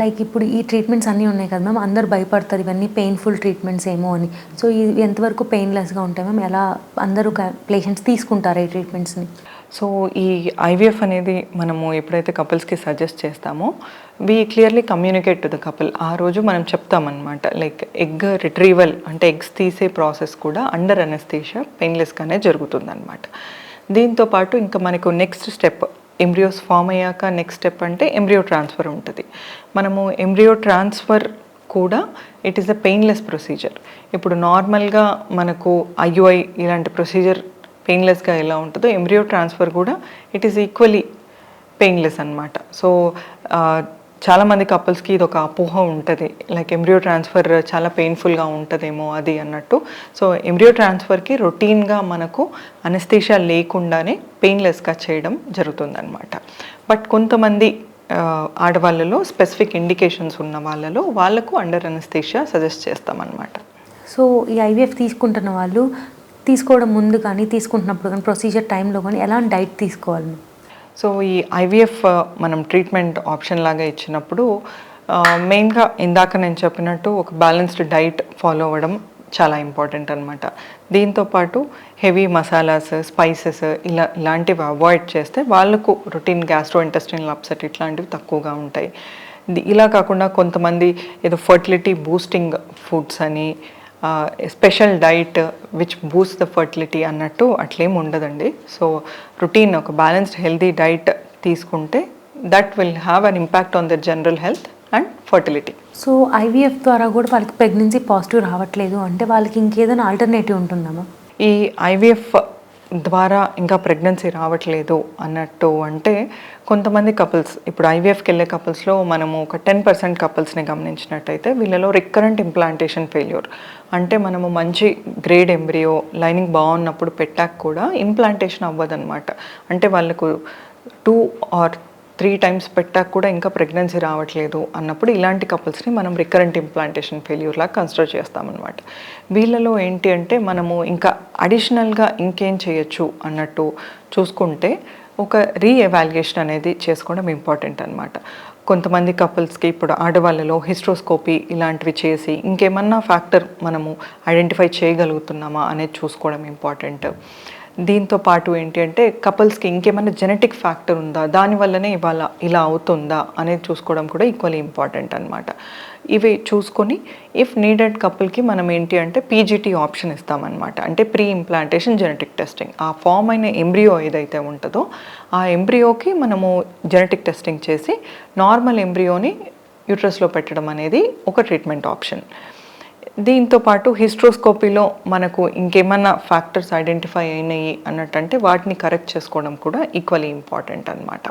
Like ఇప్పుడు ఈ treatments అన్నీ ఉన్నాయి కదా మ్యామ్ అందరు భయపడతారు ఇవన్నీ పెయిన్ఫుల్ ట్రీట్మెంట్స్ ఏమో అని. సో ఇది ఎంతవరకు పెయిన్లెస్గా ఉంటాయి మ్యామ్ ఎలా అందరూ పేషెంట్స్ తీసుకుంటారు ఈ ట్రీట్మెంట్స్ని సో ఈ ఐవీఎఫ్ అనేది మనము ఎప్పుడైతే కపుల్స్కి సజెస్ట్ చేస్తామో we clearly communicate to the couple ఆ రోజు మనం చెప్తామన్నమాట. లైక్ ఎగ్ రిట్రీవల్ అంటే ఎగ్స్ తీసే ప్రాసెస్ కూడా అండర్ అనెస్థీషియా పెయిన్లెస్గానే జరుగుతుందన్నమాట. దీంతో పాటు ఇంకా మనకు నెక్స్ట్ స్టెప్ ఎంబ్రియోస్ ఫామ్ అయ్యాక నెక్స్ట్ స్టెప్ అంటే ఎంబ్రియో ట్రాన్స్ఫర్ ఉంటుంది. మనము ఎంబ్రియో ట్రాన్స్ఫర్ కూడా it is a painless procedure ఇప్పుడు నార్మల్గా మనకు ఐయుఐ ఇలాంటి ప్రొసీజర్ పెయిన్లెస్గా ఎలా ఉంటుందో ఎంబ్రియో ట్రాన్స్ఫర్ కూడా ఇట్ ఈస్ ఈక్వలీ పెయిన్లెస్ అనమాట సో చాలామంది కపుల్స్కి ఇది ఒక అపోహ ఉంటుంది. లైక్ ఎంబ్రియో ట్రాన్స్ఫర్ చాలా పెయిన్ఫుల్గా ఉంటుందేమో అది అన్నట్టు. సో ఎంబ్రియో ట్రాన్స్ఫర్కి రొటీన్గా మనకు అనస్థేషియా లేకుండానే పెయిన్లెస్గా చేయడం జరుగుతుందన్నమాట. బట్ కొంతమంది ఆడవాళ్ళలో స్పెసిఫిక్ ఇండికేషన్స్ ఉన్న వాళ్ళలో వాళ్ళకు అండర్ అనస్థేషియా సజెస్ట్ చేస్తామన్నమాట. సో ఈ ఐవీఎఫ్ తీసుకుంటున్న వాళ్ళు తీసుకోవడం ముందు కానీ తీసుకుంటున్నప్పుడు కానీ ప్రొసీజర్ టైంలో కానీ ఎలాంటి డైట్ తీసుకోవాలి? సో ఈ ఐవీఎఫ్ మనం ట్రీట్మెంట్ ఆప్షన్ లాగా ఇచ్చినప్పుడు మెయిన్గా ఇందాక నేను చెప్పినట్టు ఒక బ్యాలెన్స్డ్ డైట్ ఫాలో అవ్వడం చాలా ఇంపార్టెంట్ అనమాట దీంతో పాటు హెవీ మసాలాస్ స్పైసెస్ ఇలా ఇలాంటివి అవాయిడ్ చేస్తే వాళ్ళకు రొటీన్ గ్యాస్ట్రో ఇంటెస్టినల్ అప్సెట్ ఇట్లాంటివి తక్కువగా ఉంటాయి. ఇలా కాకుండా కొంతమంది ఏదో ఫర్టిలిటీ బూస్టింగ్ ఫుడ్స్ అని special diet which boost the fertility అన్నట్టు అట్లేం ఉండదండి సో రొటీన్ ఒక బ్యాలెన్స్డ్ హెల్తీ డైట్ తీసుకుంటే that will have an impact on the general health and fertility so IVF ద్వారా కూడా వాళ్ళకి ప్రెగ్నెన్సీ పాజిటివ్ రావట్లేదు అంటే వాళ్ళకి ఇంకేదైనా ఆల్టర్నేటివ్ ఉంటుందా మ్యామ్? ఈ ఐవీఎఫ్ ద్వారా ఇంకా ప్రెగ్నెన్సీ రావట్లేదు అన్నట్టు అంటే కొంతమంది కపుల్స్ ఇప్పుడు ఐవీఎఫ్కి వెళ్ళే కపుల్స్లో మనము ఒక టెన్ పర్సెంట్ కపుల్స్ని గమనించినట్టయితే వీళ్ళలో రికరెంట్ ఇంప్లాంటేషన్ ఫెయిల్యూర్ అంటే మనము మంచి గ్రేడ్ ఎంబ్రియో లైనింగ్ బాగున్నప్పుడు పెట్టాక కూడా ఇంప్లాంటేషన్ అవ్వదన్నమాట. అంటే వాళ్ళకు టూ ఆర్ త్రీ టైమ్స్ పెట్టాక కూడా ఇంకా ప్రెగ్నెన్సీ రావట్లేదు అన్నప్పుడు ఇలాంటి కపుల్స్ని మనం రికరెంట్ ఇంప్లాంటేషన్ ఫెయిల్యూర్ లాగా కన్సిడర్ చేస్తామన్నమాట. వీళ్ళలో ఏంటి అంటే మనము ఇంకా అడిషనల్గా ఇంకేం చేయొచ్చు అన్నట్టు చూసుకుంటే ఒక రీఎవాల్యుయేషన్ అనేది చేసుకోవడం ఇంపార్టెంట్ అనమాట కొంతమంది కపుల్స్కి ఇప్పుడు ఆడవాళ్ళలో హిస్ట్రోస్కోపీ ఇలాంటివి చేసి ఇంకేమన్నా ఫ్యాక్టర్ మనము ఐడెంటిఫై చేయగలుగుతున్నామా అనేది చూసుకోవడం ఇంపార్టెంట్. దీంతో పాటు ఏంటి అంటే కపుల్స్కి ఇంకేమైనా జెనెటిక్ ఫ్యాక్టర్ ఉందా? దానివల్లనే ఇవాళ ఇలా అవుతుందా? అనేది చూసుకోవడం కూడా ఈక్వల్లీ ఇంపార్టెంట్ అనమాట ఇవి చూసుకొని ఇఫ్ నీడెడ్ కపుల్కి మనం ఏంటి అంటే పీజీటీ ఆప్షన్ ఇస్తామన్నమాట. అంటే ప్రీ ఇంప్లాంటేషన్ జెనెటిక్ టెస్టింగ్. ఆ ఫామ్ అయిన ఎంబ్రియో ఏదైతే ఉంటుందో ఆ ఎంబ్రియోకి మనము జెనెటిక్ టెస్టింగ్ చేసి నార్మల్ ఎంబ్రియోని యూట్రస్లో పెట్టడం అనేది ఒక ట్రీట్మెంట్ ఆప్షన్. దీంతో పాటు హిస్ట్రోస్కోపీలో మనకు ఇంకేమన్నా ఫ్యాక్టర్స్ ఐడెంటిఫై అయినాయి అన్నట్టంటే వాటిని కరెక్ట్ చేసుకోవడం కూడా ఈక్వలీ ఇంపార్టెంట్ అనమాట